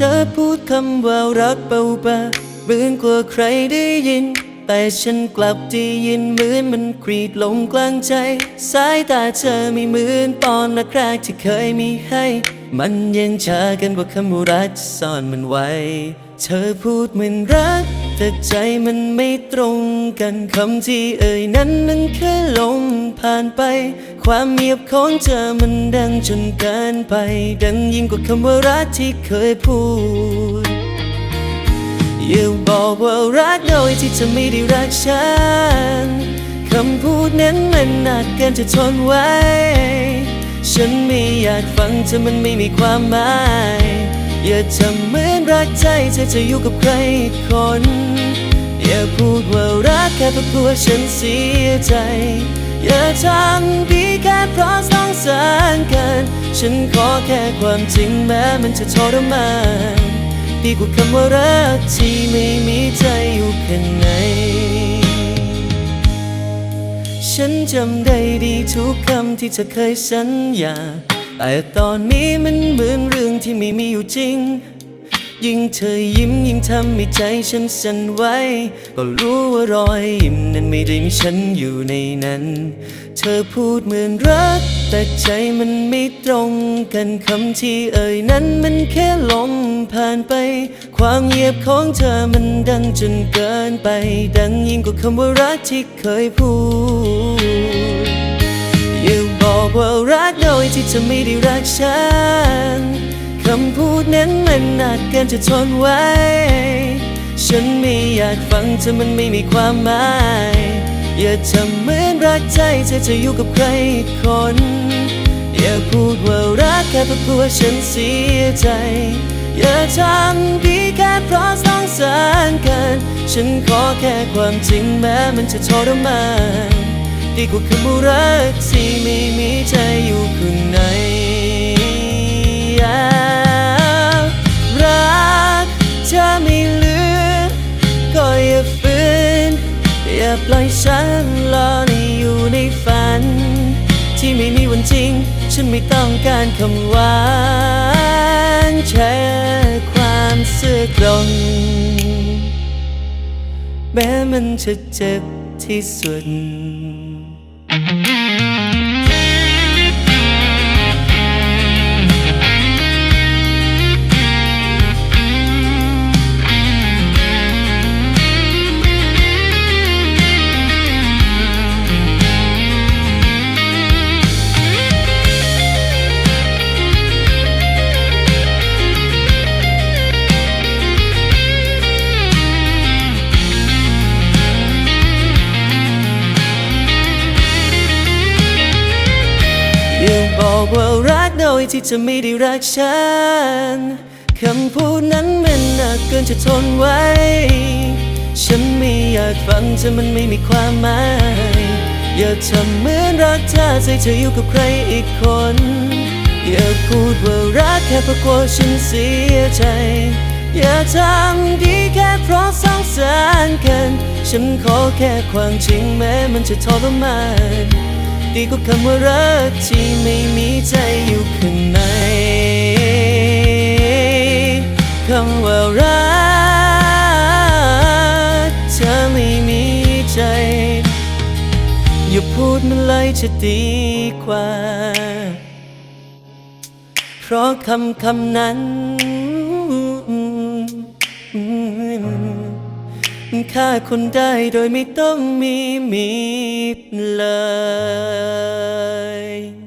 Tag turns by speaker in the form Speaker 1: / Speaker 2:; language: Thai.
Speaker 1: ธอพูดคำว่ารักเบาบาเหมือนกว่าใครได้ยิน แต่ฉันกลับได้ยินเหมือนมันกรีดลงกลางใจ สายตาเธอไม่เหมือนตอนแรกที่เคยมีให้ มันยังช้ากันกว่าคำว่ารักซ่อนมันไว้ เธอพูดเหมือนรัก แต่ใจมันไม่ตรงกันคำที่เอ่ยนั้นมันแค่ลมผ่านไป ความเงียบของเธอมันดังจนเกินไป ดังยิ่งกว่าคำว่ารักที่เคยพูด อย่าบอกว่ารักโดยที่เธอไม่ได้รักฉันคำพูดนั้นมันหนักเกินจะทนไว้ ฉันไม่อยากฟังเธอมันไม่มีความหมาย อย่าทำเหมือนรักใจเธอจะอยู่กับใครคน อย่าพูดว่ารักแค่เพราะกลัวฉันเสียใจ อย่าทำดีแค่เพราะสงสารกัน ฉันขอแค่ความจริงแม้มันจะทรมานดีกว่าคำว่ารักที่ไม่มีใจอยู่ข้างในฉันจำได้ดีทุกคำที่เธอเคยสัญญา แต่ตอนนี้มันเหมือนเรื่องที่ไม่มีอยู่จริง ยิ่งเธอยิ้มยิ่งทำให้ใจฉันสั่นไหวก็รู้ว่ารอยยิ้มนั้นไม่ได้มีฉันอยู่ในนั้น เธอพูดเหมือนรัก แต่ใจมันไม่ตรงกันคำที่เอ่ยนั้นมันแค่ลมผ่านไป ความเงียบของเธอมันดังจนเกินไป ดังยิ่งกว่าคำว่ารักที่เคยพูด บอกว่ารักโดยที่เธอไม่ได้รักฉันคำพูดนั้นมันหนักเกินจะทนไว้ ฉันไม่อยากฟังเธอมันไม่มีความหมาย อย่าทำเหมือนรักใจเธอจะอยู่กับใครอีกคน อย่าพูดว่ารักแค่เพราะกลัวฉันเสียใจ อย่าทำดีแค่เพราะสงสารกัน ฉันขอแค่ความจริงแม้มันจะทรมาน ดีกว่าคำว่ารักที่ไม่มีใจอยู่ข้างในรักจะไม่เหลือ ก็อย่าฝืนอย่าปล่อยฉันลอยอยู่ในฝัน ที่ไม่มีวันจริง ฉันไม่ต้องการคำหวานแค่ความเสื่อตรงแม้มันจะเจ็บที่สุด อ ย่าบอกว่ารักโดยที่จะไม่ได้รักฉันคำพูดนั้นมันหนักเกินจะทนไว้ ฉันไม่อยากฟังเธอมันไม่มีความหมาย อย่าทำเหมือนรักเธอใจเธออยู่กับใครอีกคน อย่าพูดว่ารักแค่เพราะกลัวฉันเสียใจ อย่าทำดีแค่เพราะสงสารกัน ฉันขอแค่ความจริงแม้มันจะทรมาน ดีกว่าคำว่ารักที่ไม่มีใจอยู่ข้างในคำว่ารักเธอไม่มีใจ อย่าพูดมันเลยจะดีกว่า เพราะคำคำนั้น ฆ่าคนได้โดยไม่ต้องมีมีดเลย